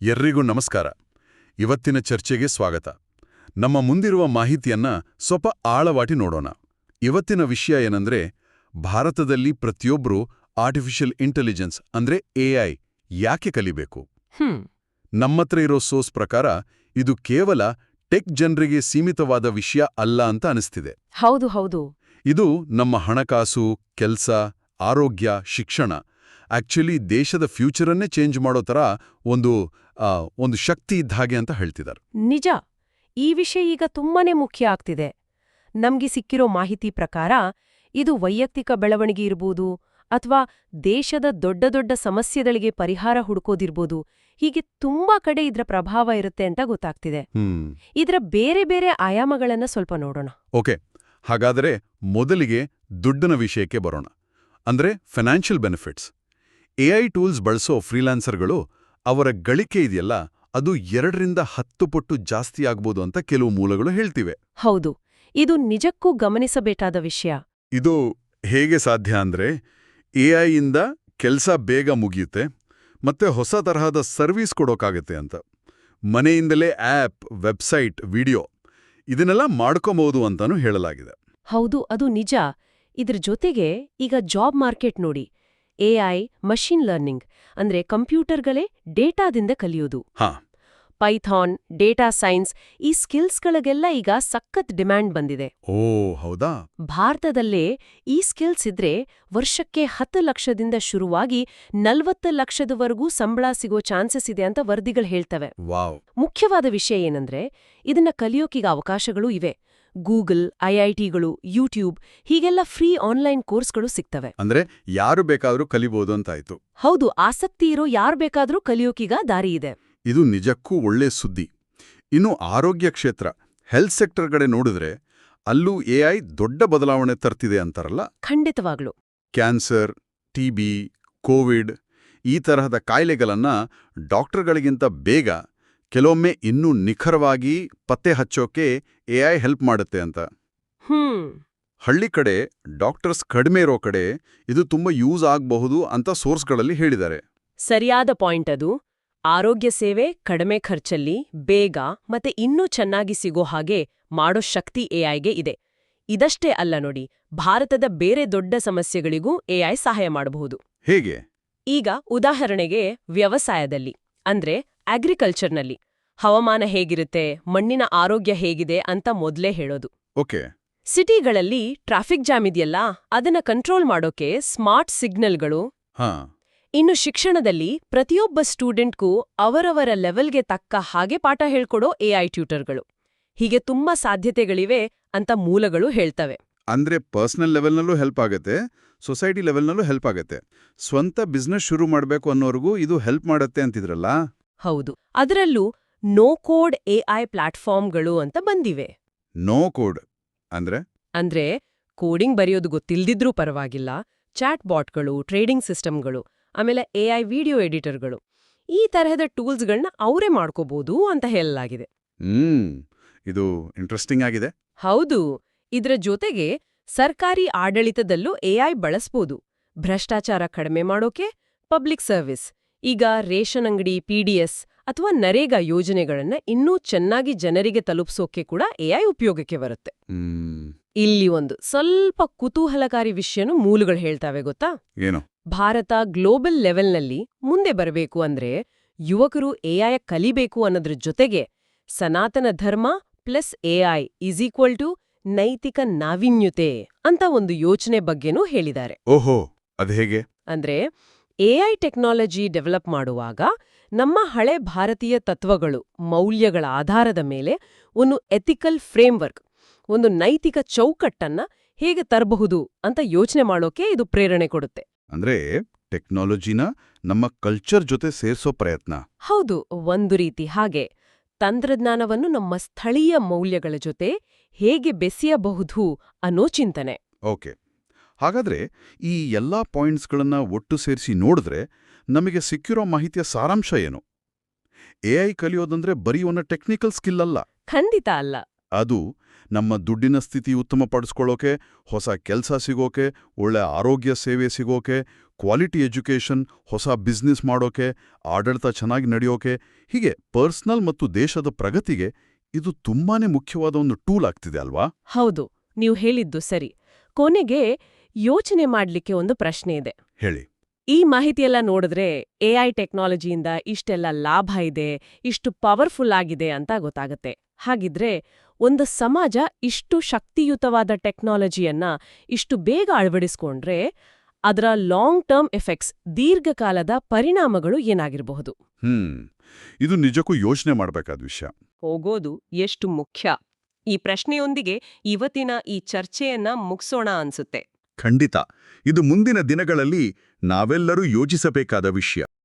ಎಲ್ರಿಗೂ ನಮಸ್ಕಾರ. ಇವತ್ತಿನ ಚರ್ಚೆಗೆ ಸ್ವಾಗತ. ನಮ್ಮ ಮುಂದಿರುವ ಮಾಹಿತಿಯನ್ನ ಸ್ವಲ್ಪ ಆಳವಾಟಿ ನೋಡೋಣ. ಇವತ್ತಿನ ವಿಷಯ ಏನಂದ್ರೆ ಭಾರತದಲ್ಲಿ ಪ್ರತಿಯೊಬ್ಬರೂ ಆರ್ಟಿಫಿಷಿಯಲ್ ಇಂಟೆಲಿಜೆನ್ಸ್ ಅಂದ್ರೆ ಎಐ ಯಾಕೆ ಕಲಿಬೇಕು? ನಮ್ಮತ್ರ ಇರೋ ಸೋರ್ಸ್ ಪ್ರಕಾರ ಇದು ಕೇವಲ ಟೆಕ್ ಜನರಿಗೆ ಸೀಮಿತವಾದ ವಿಷಯ ಅಲ್ಲ ಅಂತ ಅನಿಸ್ತಿದೆ. ಹೌದು ಹೌದು. ಇದು ನಮ್ಮ ಹಣಕಾಸು ಕೆಲಸ ಆರೋಗ್ಯ ಶಿಕ್ಷಣ. ಆಕ್ಚುಲಿ ದೇಶದ ಫ್ಯೂಚರನ್ನೇ ಚೇಂಜ್ ಮಾಡೋ ಥರ ಒಂದು ಒಂದು ಶಕ್ತಿ ಇದ್ದ ಹಾಗೆ ಅಂತ ಹೇಳ್ತಿದ್ದಾರೆ ನಿಜ. ಈ ವಿಷಯ ಈಗ ತುಂಬಾನೇ ಮುಖ್ಯ ಆಗ್ತಿದೆ. ನಮ್ಗೆ ಸಿಕ್ಕಿರೋ ಮಾಹಿತಿ ಪ್ರಕಾರ ಇದು ವೈಯಕ್ತಿಕ ಬೆಳವಣಿಗೆ ಇರ್ಬೋದು ಅಥವಾ ದೇಶದ ದೊಡ್ಡ ದೊಡ್ಡ ಸಮಸ್ಯೆಗಳಿಗೆ ಪರಿಹಾರ ಹುಡುಕೋದಿರ್ಬೋದು. ಹೀಗೆ ತುಂಬಾ ಕಡೆ ಇದ್ರ ಪ್ರಭಾವ ಇರುತ್ತೆ ಅಂತ ಗೊತ್ತಾಗ್ತಿದೆ. ಇದರ ಬೇರೆ ಬೇರೆ ಆಯಾಮಗಳನ್ನ ಸ್ವಲ್ಪ ನೋಡೋಣ. ಓಕೆ. ಹಾಗಾದರೆ ಮೊದಲಿಗೆ ದುಡ್ಡಿನ ವಿಷಯಕ್ಕೆ ಬರೋಣ. ಅಂದ್ರೆ ಫೈನಾನ್ಷಿಯಲ್ ಬೆನಿಫಿಟ್ಸ್ ಎಐ ಟೂಲ್ಸ್ ಬಳಸೋ ಫ್ರೀಲಾನ್ಸರ್ಗಳು ಅವರ ಗಳಿಕೆ ಇದೆಯಲ್ಲ ಅದು ಎರಡರಿಂದ ಹತ್ತು ಪಟ್ಟು ಜಾಸ್ತಿ ಆಗ್ಬೋದು ಅಂತ ಕೆಲವು ಮೂಲಗಳು ಹೇಳ್ತಿವೆ. ಹೌದು ಇದು ನಿಜಕ್ಕೂ ಗಮನಿಸಬೇಕಾದ ವಿಷಯ. ಇದು ಹೇಗೆ ಸಾಧ್ಯ ಅಂದ್ರೆ ಎಐಯಿಂದ ಕೆಲಸ ಬೇಗ ಮುಗಿಯುತ್ತೆ ಮತ್ತೆ ಹೊಸ ತರಹದ ಸರ್ವಿಸ್ ಕೊಡೋಕ್ಕಾಗತ್ತೆ ಅಂತ. ಮನೆಯಿಂದಲೇ ಆ್ಯಪ್ ವೆಬ್ಸೈಟ್ ವಿಡಿಯೋ ಇದನ್ನೆಲ್ಲ ಮಾಡ್ಕೊಬಹುದು ಅಂತಾನೂ ಹೇಳಲಾಗಿದೆ. ಹೌದು ಅದು ನಿಜ. ಇದ್ರ ಜೊತೆಗೆ ಈಗ ಜಾಬ್ ಮಾರ್ಕೆಟ್ ನೋಡಿ ಎಐ ಮಷೀನ್ ಲರ್ನಿಂಗ್ ಅಂದ್ರೆ ಕಂಪ್ಯೂಟರ್ಗಳೇ ಡೇಟಾದಿಂದ ಕಲಿಯೋದು. ಪೈಥಾನ್ ಡೇಟಾ ಸೈನ್ಸ್ ಈ ಸ್ಕಿಲ್ಸ್ಗಳಿಗೆಲ್ಲ ಈಗ ಸಖತ್ ಡಿಮ್ಯಾಂಡ್ ಬಂದಿದೆ. ಓ ಹೌದಾ? ಭಾರತದಲ್ಲೇ ಈ ಸ್ಕಿಲ್ಸ್ ಇದ್ರೆ ವರ್ಷಕ್ಕೆ ಹತ್ತು ಲಕ್ಷದಿಂದ ಶುರುವಾಗಿ ನಲ್ವತ್ತು ಲಕ್ಷದವರೆಗೂ ಸಂಬಳ ಸಿಗೋ ಚಾನ್ಸಸ್ ಇದೆ ಅಂತ ವರದಿಗಳು ಹೇಳ್ತವೆ. ಮುಖ್ಯವಾದ ವಿಷಯ ಏನಂದ್ರೆ ಇದನ್ನ ಕಲಿಯೋಕೀಗ ಅವಕಾಶಗಳು ಇವೆ. ಗೂಗಲ್ ಐಐಟಿಗಳು ಯೂಟ್ಯೂಬ್ ಹೀಗೆಲ್ಲ ಫ್ರೀ ಆನ್ಲೈನ್ ಕೋರ್ಸ್ಗಳು ಸಿಗ್ತವೆ. ಅಂದ್ರೆ ಯಾರು ಬೇಕಾದರೂ ಕಲಿಬಹುದು ಅಂತಾಯ್ತು. ಹೌದು ಆಸಕ್ತಿ ಇರೋ ಯಾರು ಬೇಕಾದರೂ ಕಲಿಯೋಕೀಗ ದಾರಿ ಇದೆ. ಇದು ನಿಜಕ್ಕೂ ಒಳ್ಳೆ ಸುದ್ದಿ. ಇನ್ನು ಆರೋಗ್ಯ ಕ್ಷೇತ್ರ ಹೆಲ್ತ್ ಸೆಕ್ಟರ್ ಕಡೆ ನೋಡಿದ್ರೆ ಅಲ್ಲೂ ಎಐ ದೊಡ್ಡ ಬದಲಾವಣೆ ತರ್ತಿದೆ ಅಂತಾರಲ್ಲ? ಖಂಡಿತವಾಗ್ಲು. ಕ್ಯಾನ್ಸರ್ ಟಿಬಿ ಕೋವಿಡ್ ಈ ತರಹದ ಕಾಯಿಲೆಗಳನ್ನ ಡಾಕ್ಟರ್ಗಳಿಗಿಂತ ಬೇಗ ಕೆಲವೊಮ್ಮೆ ಇನ್ನೂ ನಿಖರವಾಗಿ ಪತ್ತೆ ಹಚ್ಚೋಕೆ ಎಐ ಹೆಲ್ಪ್ ಮಾಡುತ್ತೆ ಅಂತ. ಹ್ಮ್. ಹಳ್ಳಿ ಕಡೆ ಡಾಕ್ಟರ್ಸ್ ಕಡಿಮೆ ಇರೋ ಕಡೆ ಇದು ತುಂಬಾ ಯೂಸ್ ಆಗಬಹುದು ಅಂತ ಸೋರ್ಸ್ಗಳಲ್ಲಿ ಹೇಳಿದ್ದಾರೆ. ಸರಿಯಾದ ಪಾಯಿಂಟ್ ಅದು. ಆರೋಗ್ಯ ಸೇವೆ ಕಡಿಮೆ ಖರ್ಚಲ್ಲಿ ಬೇಗ ಮತ್ತೆ ಇನ್ನೂ ಚೆನ್ನಾಗಿ ಸಿಗೋ ಹಾಗೆ ಮಾಡೋ ಶಕ್ತಿ ಎಐಗೆ ಇದೆ. ಇದಷ್ಟೇ ಅಲ್ಲ ನೋಡಿ ಭಾರತದ ಬೇರೆ ದೊಡ್ಡ ಸಮಸ್ಯೆಗಳಿಗೂ ಎಐ ಸಹಾಯ ಮಾಡಬಹುದು. ಹೇಗೆ? ಈಗ ಉದಾಹರಣೆಗೆ ವ್ಯವಸಾಯದಲ್ಲಿ. ಅಂದ್ರೆ ಅಗ್ರಿಕಲ್ಚರ್ನಲ್ಲಿ ಹವಾಮಾನ ಹೇಗಿರುತ್ತೆ ಮಣ್ಣಿನ ಆರೋಗ್ಯ ಹೇಗಿದೆ ಅಂತ ಮೊದ್ಲೇ ಹೇಳೋದು. ಓಕೆ. ಸಿಟಿಗಳಲ್ಲಿ ಟ್ರಾಫಿಕ್ ಜಾಮ್ ಇದೆಯಲ್ಲ ಅದನ್ನ ಕಂಟ್ರೋಲ್ ಮಾಡೋಕೆ ಸ್ಮಾರ್ಟ್ ಸಿಗ್ನಲ್ಗಳು ಹಾ. ಇನ್ನು ಶಿಕ್ಷಣದಲ್ಲಿ ಪ್ರತಿಯೊಬ್ಬ ಸ್ಟೂಡೆಂಟ್ಗೂ ಅವರವರ ಲೆವೆಲ್ಗೆ ತಕ್ಕ ಹಾಗೆ ಪಾಠ ಹೇಳ್ಕೊಡೋ ಎಐ ಟ್ಯೂಟರ್ಗಳು ಹೀಗೆ ತುಂಬಾ ಸಾಧ್ಯತೆಗಳಿವೆ ಅಂತ ಮೂಲಗಳು ಹೇಳ್ತವೆ. ಅಂದ್ರೆ ಪರ್ಸನಲ್ ಲೆವೆಲ್ನಲ್ಲೂ ಹೆಲ್ಪ್ ಆಗುತ್ತೆ ಸೊಸೈಟಿ ಲೆವೆಲ್ನಲ್ಲೂ ಹೆಲ್ಪ್ ಆಗುತ್ತೆ. ಸ್ವಂತ ಬಿಸ್ನೆಸ್ ಶುರು ಮಾಡಬೇಕು ಅನ್ನೋರ್ಗೂ ಇದು ಹೆಲ್ಪ್ ಮಾಡುತ್ತೆ ಅಂತಿದ್ರಲ್ಲ? ಹೌದು. ಅದರಲ್ಲೂ ನೋ ಕೋಡ್ ಎಐ ಪ್ಲಾಟ್ಫಾರ್ಮ್ಗಳು ಅಂತ ಬಂದಿವೆ. ನೋ ಕೋಡ್ ಅಂದ್ರೆ? ಅಂದ್ರೆ ಕೋಡಿಂಗ್ ಬರೆಯೋದು ಗೊತ್ತಿಲ್ದಿದ್ರೂ ಪರವಾಗಿಲ್ಲ. ಚಾಟ್ ಬಾಟ್ಗಳು ಟ್ರೇಡಿಂಗ್ ಸಿಸ್ಟಮ್ಗಳು ಆಮೇಲೆ ಎಐ ವಿಡಿಯೋ ಎಡಿಟರ್ಗಳು ಈ ತರಹದ ಟೂಲ್ಸ್ಗಳನ್ನ ಅವರೇ ಮಾಡ್ಕೋಬಹುದು ಅಂತ ಹೇಳಲಾಗಿದೆ. ಹ್ಮ್ ಇದು ಇಂಟ್ರೆಸ್ಟಿಂಗ್ ಆಗಿದೆ. ಹೌದು. ಇದರ ಜೊತೆಗೆ ಸರ್ಕಾರಿ ಆಡಳಿತದಲ್ಲೂ ಎಐ ಬಳಸ್ಬೋದು. ಭ್ರಷ್ಟಾಚಾರ ಕಡಿಮೆ ಮಾಡೋಕೆ ಪಬ್ಲಿಕ್ ಸರ್ವಿಸ್ ಈಗ ರೇಷನ್ ಅಂಗಡಿ ಪಿಡಿಎಸ್ ಅಥವಾ ನರೇಗಾ ಯೋಜನೆಗಳನ್ನ ಇನ್ನೂ ಚೆನ್ನಾಗಿ ಜನರಿಗೆ ತಲುಪಿಸೋಕೆ ಕೂಡ ಎಐ ಉಪಯೋಗಕ್ಕೆ ಬರುತ್ತೆ. ಇಲ್ಲಿ ಒಂದು ಸ್ವಲ್ಪ ಕುತೂಹಲಕಾರಿ ವಿಷಯನು ಮೂಲಗಳು ಹೇಳ್ತಾವೆ ಗೊತ್ತಾ? ಏನು? ಭಾರತ ಗ್ಲೋಬಲ್ ಲೆವೆಲ್ನಲ್ಲಿ ಮುಂದೆ ಬರಬೇಕು ಅಂದ್ರೆ ಯುವಕರು ಎಐ ಕಲಿಬೇಕು ಅನ್ನೋದ್ರ ಜೊತೆಗೆ Sanatana Dharma plus AI is equal to ನೈತಿಕ ನಾವೀನ್ಯತೆ ಅಂತ ಒಂದು ಯೋಚನೆ ಬಗ್ಗೆನೂ ಹೇಳಿದ್ದಾರೆ. ಓಹೋ ಅದ್ ಹೇಗೆ? ಅಂದ್ರೆ ಎಐ ಟೆಕ್ನಾಲಜಿ ಡೆವಲಪ್ ಮಾಡುವಾಗ ನಮ್ಮ ಹಳೆ ಭಾರತೀಯ ತತ್ವಗಳು ಮೌಲ್ಯಗಳ ಆಧಾರದ ಮೇಲೆ ಒಂದು ಎಥಿಕಲ್ ಫ್ರೇಮ್ವರ್ಕ್ ಒಂದು ನೈತಿಕ ಚೌಕಟ್ಟನ್ನ ಹೇಗೆ ತರಬಹುದು ಅಂತ ಯೋಚನೆ ಮಾಡೋಕೆ ಇದು ಪ್ರೇರಣೆ ಕೊಡುತ್ತೆ. ಅಂದ್ರೆ ಟೆಕ್ನಾಲಜಿನ ನಮ್ಮ ಕಲ್ಚರ್ ಜೊತೆ ಸೇರ್ಸೋ ಪ್ರಯತ್ನ. ಹೌದು ಒಂದು ರೀತಿ ಹಾಗೆ. ತಂತ್ರಜ್ಞಾನವನ್ನು ನಮ್ಮ ಸ್ಥಳೀಯ ಮೌಲ್ಯಗಳ ಜೊತೆ ಹೇಗೆ ಬೆಸೆಯಬಹುದು ಅನ್ನೋ ಚಿಂತನೆ. ಓಕೆ. ಹಾಗಾದ್ರೆ ಈ ಎಲ್ಲಾ ಪಾಯಿಂಟ್ಸ್ಗಳನ್ನ ಒಟ್ಟು ಸೇರಿಸಿ ನೋಡಿದ್ರೆ ನಮಗೆ ಸಿಕ್ಕಿರೋ ಮಾಹಿತಿಯ ಸಾರಾಂಶ ಏನು? ಎಐ ಕಲಿಯೋದಂದ್ರೆ ಬರೀ ಒಂದು ಟೆಕ್ನಿಕಲ್ ಸ್ಕಿಲ್ ಅಲ್ಲ. ಖಂಡಿತ ಅಲ್ಲ. ಅದು ನಮ್ಮ ದುಡ್ಡಿನ ಸ್ಥಿತಿ ಉತ್ತಮಪಡಿಸ್ಕೊಳ್ಳೋಕೆ ಹೊಸ ಕೆಲಸ ಸಿಗೋಕೆ ಒಳ್ಳೆ ಆರೋಗ್ಯ ಸೇವೆ ಸಿಗೋಕೆ ಕ್ವಾಲಿಟಿ ಎಜುಕೇಷನ್ ಹೊಸ ಬಿಸ್ನೆಸ್ ಮಾಡೋಕೆ ಆಡಳಿತ ಚೆನ್ನಾಗಿ ನಡೆಯೋಕೆ ಹೀಗೆ ಪರ್ಸ್ನಲ್ ಮತ್ತು ದೇಶದ ಪ್ರಗತಿಗೆ ಇದು ತುಂಬಾನೇ ಮುಖ್ಯವಾದ ಒಂದು ಟೂಲ್ ಆಗ್ತಿದೆ ಅಲ್ವಾ? ಹೌದು ನೀವು ಹೇಳಿದ್ದು ಸರಿ. ಕೊನೆಗೆ ಯೋಚನೆ ಮಾಡ್ಲಿಕ್ಕೆ ಒಂದು ಪ್ರಶ್ನೆ ಇದೆ. ಹೇಳಿ. ಈ ಮಾಹಿತಿಯೆಲ್ಲ ನೋಡಿದ್ರೆ ಎಐ ಟೆಕ್ನಾಲಜಿಯಿಂದ ಇಷ್ಟೆಲ್ಲ ಲಾಭ ಇದೆ ಇಷ್ಟು ಪವರ್ಫುಲ್ ಆಗಿದೆ ಅಂತ ಗೊತ್ತಾಗತ್ತೆ. ಹಾಗಿದ್ರೆ ಒಂದು ಸಮಾಜ ಇಷ್ಟು ಶಕ್ತಿಯುತವಾದ ಟೆಕ್ನಾಲಜಿಯನ್ನ ಇಷ್ಟು ಬೇಗ ಅಳವಡಿಸ್ಕೊಂಡ್ರೆ ಅದರ ಲಾಂಗ್ ಟರ್ಮ್ ಎಫೆಕ್ಟ್ಸ್ ದೀರ್ಘಕಾಲದ ಪರಿಣಾಮಗಳು ಏನಾಗಿರಬಹುದು? ಹ್ಮ್. ಇದು ನಿಜಕ್ಕೂ ಯೋಚನೆ ಮಾಡಬೇಕಾದ ವಿಷಯ. ಹೋಗೋದು ಎಷ್ಟು ಮುಖ್ಯ? ಈ ಪ್ರಶ್ನೆಯೊಂದಿಗೆ ಇವತ್ತಿನ ಈ ಚರ್ಚೆಯನ್ನ ಮುಗಿಸೋಣ ಅನ್ಸುತ್ತೆ. ಖಂಡಿತ. ಇದು ಮುಂದಿನ ದಿನಗಳಲ್ಲಿ ನಾವೆಲ್ಲರೂ ಯೋಚಿಸಬೇಕಾದ ವಿಷಯ.